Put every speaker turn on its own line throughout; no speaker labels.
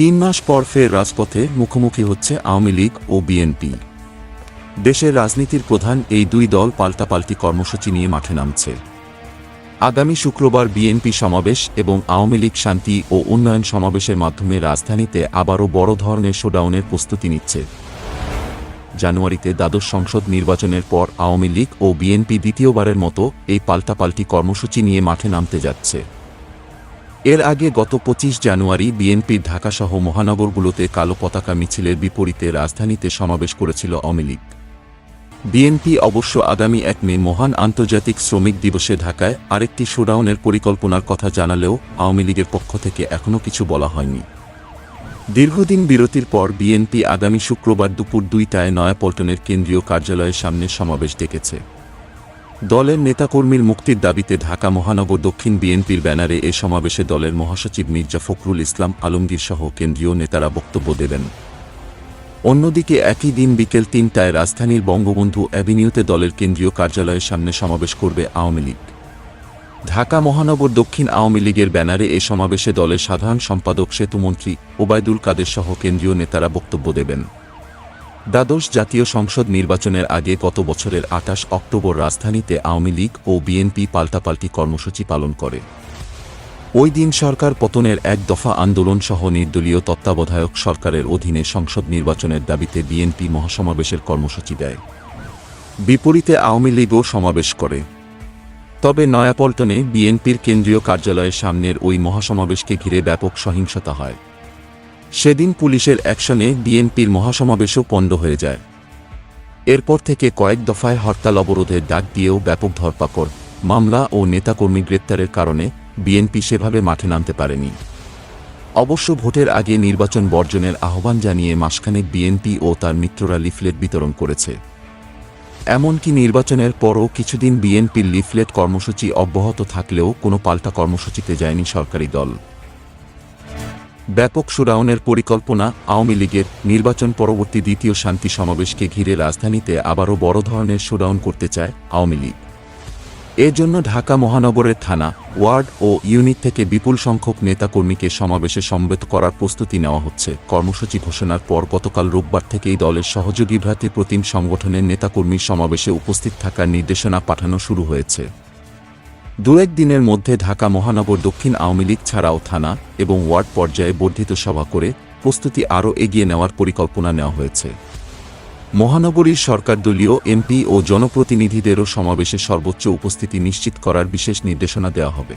তিন মাস পর ফের রাজপথে মুখোমুখি হচ্ছে আওয়ামী লীগ ও বিএনপি দেশের রাজনীতির প্রধান এই দুই দল পাল্টাপাল্টি কর্মসূচি নিয়ে মাঠে নামছে আগামী শুক্রবার বিএনপি সমাবেশ এবং আওয়ামী লীগ শান্তি ও উন্নয়ন সমাবেশের মাধ্যমে রাজধানীতে আবারও বড় ধরনের শোডাউনের প্রস্তুতি নিচ্ছে জানুয়ারিতে দ্বাদশ সংসদ নির্বাচনের পর আওয়ামী লীগ ও বিএনপি দ্বিতীয়বারের মতো এই পাল্টাপাল্টি কর্মসূচি নিয়ে মাঠে নামতে যাচ্ছে এর আগে গত পঁচিশ জানুয়ারি বিএনপির ঢাকাসহ মহানগরগুলোতে কালো পতাকা মিছিলের বিপরীতে রাজধানীতে সমাবেশ করেছিল আওয়ামী লীগ বিএনপি অবশ্য আগামী এক মে মহান আন্তর্জাতিক শ্রমিক দিবসে ঢাকায় আরেকটি শোডাউনের পরিকল্পনার কথা জানালেও আওয়ামী লীগের পক্ষ থেকে এখনও কিছু বলা হয়নি দীর্ঘদিন বিরতির পর বিএনপি আগামী শুক্রবার দুপুর দুইটায় নয়াপল্টনের কেন্দ্রীয় কার্যালয়ের সামনে সমাবেশ ডেকেছে দলের নেতাকর্মীর মুক্তির দাবিতে ঢাকা মহানগর দক্ষিণ বিএনপির ব্যানারে এ সমাবেশে দলের মহাসচিব মির্জা ফখরুল ইসলাম আলমগীর সহ কেন্দ্রীয় নেতারা বক্তব্য দেবেন অন্যদিকে একই দিন বিকেল তিনটায় রাজধানীর বঙ্গবন্ধু অ্যাভিনিউতে দলের কেন্দ্রীয় কার্যালয়ের সামনে সমাবেশ করবে আওয়ামী লীগ ঢাকা মহানগর দক্ষিণ আওয়ামী লীগের ব্যানারে এ সমাবেশে দলের সাধারণ সম্পাদক সেতুমন্ত্রী ওবায়দুল কাদের সহ কেন্দ্রীয় নেতারা বক্তব্য দেবেন দ্বাদশ জাতীয় সংসদ নির্বাচনের আগে গত বছরের আঠাশ অক্টোবর রাজধানীতে আওয়ামী লীগ ও বিএনপি পাল্টাপাল্টি কর্মসূচি পালন করে ওই দিন সরকার পতনের এক দফা আন্দোলন সহ নির্দলীয় তত্ত্বাবধায়ক সরকারের অধীনে সংসদ নির্বাচনের দাবিতে বিএনপি মহাসমাবেশের কর্মসূচি দেয় বিপরীতে আওয়ামী লীগও সমাবেশ করে তবে নয়াপল্টনে বিএনপির কেন্দ্রীয় কার্যালয়ের সামনের ওই মহাসমাবেশকে ঘিরে ব্যাপক সহিংসতা হয় সেদিন পুলিশের অ্যাকশনে বিএনপির মহাসমাবেশও পণ্ড হয়ে যায় এরপর থেকে কয়েক দফায় হরতাল অবরোধের ডাক দিয়েও ব্যাপক ধরপাকড় মামলা ও নেতাকর্মী গ্রেপ্তারের কারণে বিএনপি সেভাবে মাঠে নামতে পারেনি অবশ্য ভোটের আগে নির্বাচন বর্জনের আহ্বান জানিয়ে মাসখানেক বিএনপি ও তার মিত্ররা লিফলেট বিতরণ করেছে এমনকি নির্বাচনের পরও কিছুদিন বিএনপির লিফলেট কর্মসূচি অব্যাহত থাকলেও কোনো পাল্টা কর্মসূচিতে যায়নি সরকারি দল ব্যাপক সুরাউনের পরিকল্পনা আওয়ামী লীগের নির্বাচন পরবর্তী দ্বিতীয় শান্তি সমাবেশকে ঘিরে রাজধানীতে আবারও বড় ধরনের সুরাউন করতে চায় আওয়ামী লীগ এর জন্য ঢাকা মহানগরের থানা ওয়ার্ড ও ইউনিট থেকে বিপুল সংখ্যক নেতাকর্মীকে সমাবেশে সমবেত করার প্রস্তুতি নেওয়া হচ্ছে কর্মসূচি ঘোষণার পর গতকাল রোববার থেকেই দলের সহযোগী ভ্রাতৃপ্রতিম সংগঠনের নেতাকর্মীর সমাবেশে উপস্থিত থাকার নির্দেশনা পাঠানো শুরু হয়েছে দু দিনের মধ্যে ঢাকা মহানগর দক্ষিণ আওয়ামী লীগ ছাড়াও থানা এবং ওয়ার্ড পর্যায়ে বর্ধিত সভা করে প্রস্তুতি আরও এগিয়ে নেওয়ার পরিকল্পনা নেওয়া হয়েছে মহানগরীর সরকার দলীয় এমপি ও জনপ্রতিনিধিদেরও সমাবেশে সর্বোচ্চ উপস্থিতি নিশ্চিত করার বিশেষ নির্দেশনা দেওয়া হবে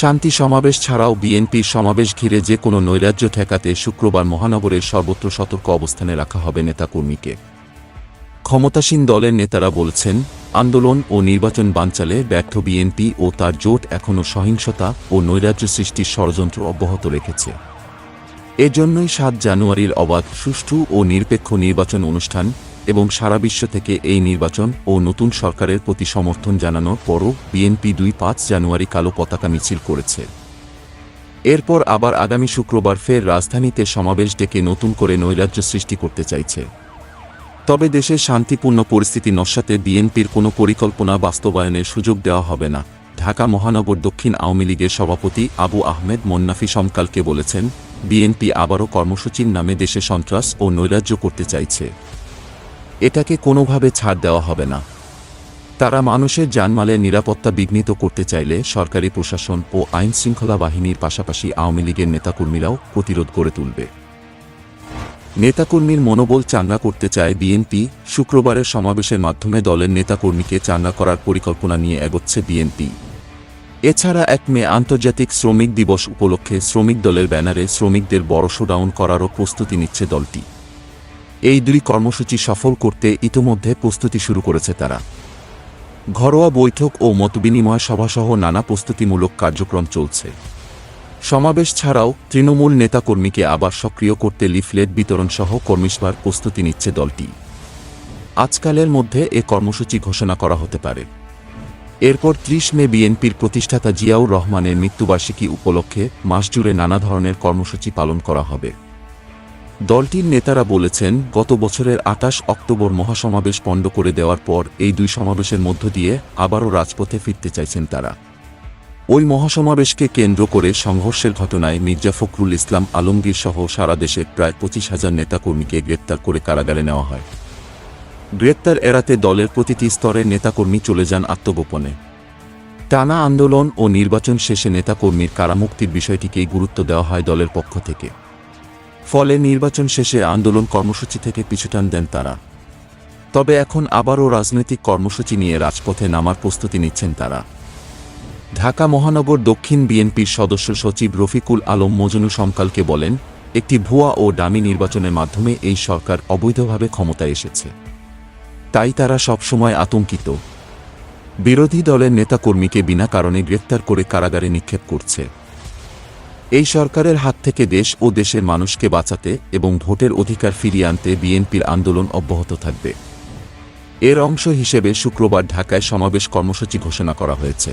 শান্তি সমাবেশ ছাড়াও বিএনপির সমাবেশ ঘিরে যে কোনো নৈরাজ্য ঠেকাতে শুক্রবার মহানগরের সর্বত্র সতর্ক অবস্থানে রাখা হবে নেতাকর্মীকে ক্ষমতাসীন দলের নেতারা বলছেন আন্দোলন ও নির্বাচন বানচালে ব্যর্থ বিএনপি ও তার জোট এখনও সহিংসতা ও নৈরাজ্য সৃষ্টির ষড়যন্ত্র অব্যাহত রেখেছে এজন্যই সাত জানুয়ারির অবাধ সুষ্ঠু ও নিরপেক্ষ নির্বাচন অনুষ্ঠান এবং সারা বিশ্ব থেকে এই নির্বাচন ও নতুন সরকারের প্রতি সমর্থন জানানোর পরও বিএনপি দুই পাঁচ জানুয়ারি কালো পতাকা মিছিল করেছে এরপর আবার আগামী শুক্রবার ফের রাজধানীতে সমাবেশ ডেকে নতুন করে নৈরাজ্য সৃষ্টি করতে চাইছে তবে দেশে শান্তিপূর্ণ পরিস্থিতি নস্যাতে বিএনপির কোনো পরিকল্পনা বাস্তবায়নের সুযোগ দেওয়া হবে না ঢাকা মহানগর দক্ষিণ আওয়ামী লীগের সভাপতি আবু আহমেদ মন্নাফি সমকালকে বলেছেন বিএনপি আবারও কর্মসূচির নামে দেশে সন্ত্রাস ও নৈরাজ্য করতে চাইছে এটাকে কোনোভাবে ছাড় দেওয়া হবে না তারা মানুষের জানমালের নিরাপত্তা বিঘ্নিত করতে চাইলে সরকারি প্রশাসন ও আইনশৃঙ্খলা বাহিনীর পাশাপাশি আওয়ামী লীগের নেতাকর্মীরাও প্রতিরোধ গড়ে তুলবে নেতাকর্মীর মনোবল চাঙ্গা করতে চায় বিএনপি শুক্রবারের সমাবেশের মাধ্যমে দলের নেতাকর্মীকে চাঙ্গা করার পরিকল্পনা নিয়ে এগোচ্ছে বিএনপি এছাড়া এক মে আন্তর্জাতিক শ্রমিক দিবস উপলক্ষে শ্রমিক দলের ব্যানারে শ্রমিকদের বড় শোডাউন করারও প্রস্তুতি নিচ্ছে দলটি এই দুই কর্মসূচি সফল করতে ইতোমধ্যে প্রস্তুতি শুরু করেছে তারা ঘরোয়া বৈঠক ও মতবিনিময় সভাসহ নানা প্রস্তুতিমূলক কার্যক্রম চলছে সমাবেশ ছাড়াও তৃণমূল নেতাকর্মীকে আবার সক্রিয় করতে লিফলেট বিতরণসহ কর্মীসভার প্রস্তুতি নিচ্ছে দলটি আজকালের মধ্যে এ কর্মসূচি ঘোষণা করা হতে পারে এরপর ত্রিশ মে বিএনপির প্রতিষ্ঠাতা জিয়াউর রহমানের মৃত্যুবার্ষিকী উপলক্ষে মাসজুড়ে নানা ধরনের কর্মসূচি পালন করা হবে দলটির নেতারা বলেছেন গত বছরের আটাশ অক্টোবর মহাসমাবেশ পণ্ড করে দেওয়ার পর এই দুই সমাবেশের মধ্য দিয়ে আবারও রাজপথে ফিরতে চাইছেন তারা ওই মহাসমাবেশকে কেন্দ্র করে সংঘর্ষের ঘটনায় মির্জা ফখরুল ইসলাম আলমগীর সহ সারা দেশে প্রায় পঁচিশ হাজার নেতাকর্মীকে গ্রেপ্তার করে কারাগারে নেওয়া হয় গ্রেপ্তার এড়াতে দলের প্রতিটি স্তরে নেতাকর্মী চলে যান আত্মগোপনে টানা আন্দোলন ও নির্বাচন শেষে নেতাকর্মীর কারামুক্তির বিষয়টিকেই গুরুত্ব দেওয়া হয় দলের পক্ষ থেকে ফলে নির্বাচন শেষে আন্দোলন কর্মসূচি থেকে পিছুটান দেন তারা তবে এখন আবারও রাজনৈতিক কর্মসূচি নিয়ে রাজপথে নামার প্রস্তুতি নিচ্ছেন তারা ঢাকা মহানগর দক্ষিণ বিএনপির সদস্য সচিব রফিকুল আলম মজনু সমকালকে বলেন একটি ভুয়া ও দামি নির্বাচনের মাধ্যমে এই সরকার অবৈধভাবে ক্ষমতায় এসেছে তাই তারা সবসময় আতঙ্কিত বিরোধী দলের নেতাকর্মীকে বিনা কারণে গ্রেফতার করে কারাগারে নিক্ষেপ করছে এই সরকারের হাত থেকে দেশ ও দেশের মানুষকে বাঁচাতে এবং ভোটের অধিকার ফিরিয়ে আনতে বিএনপির আন্দোলন অব্যাহত থাকবে এর অংশ হিসেবে শুক্রবার ঢাকায় সমাবেশ কর্মসূচি ঘোষণা করা হয়েছে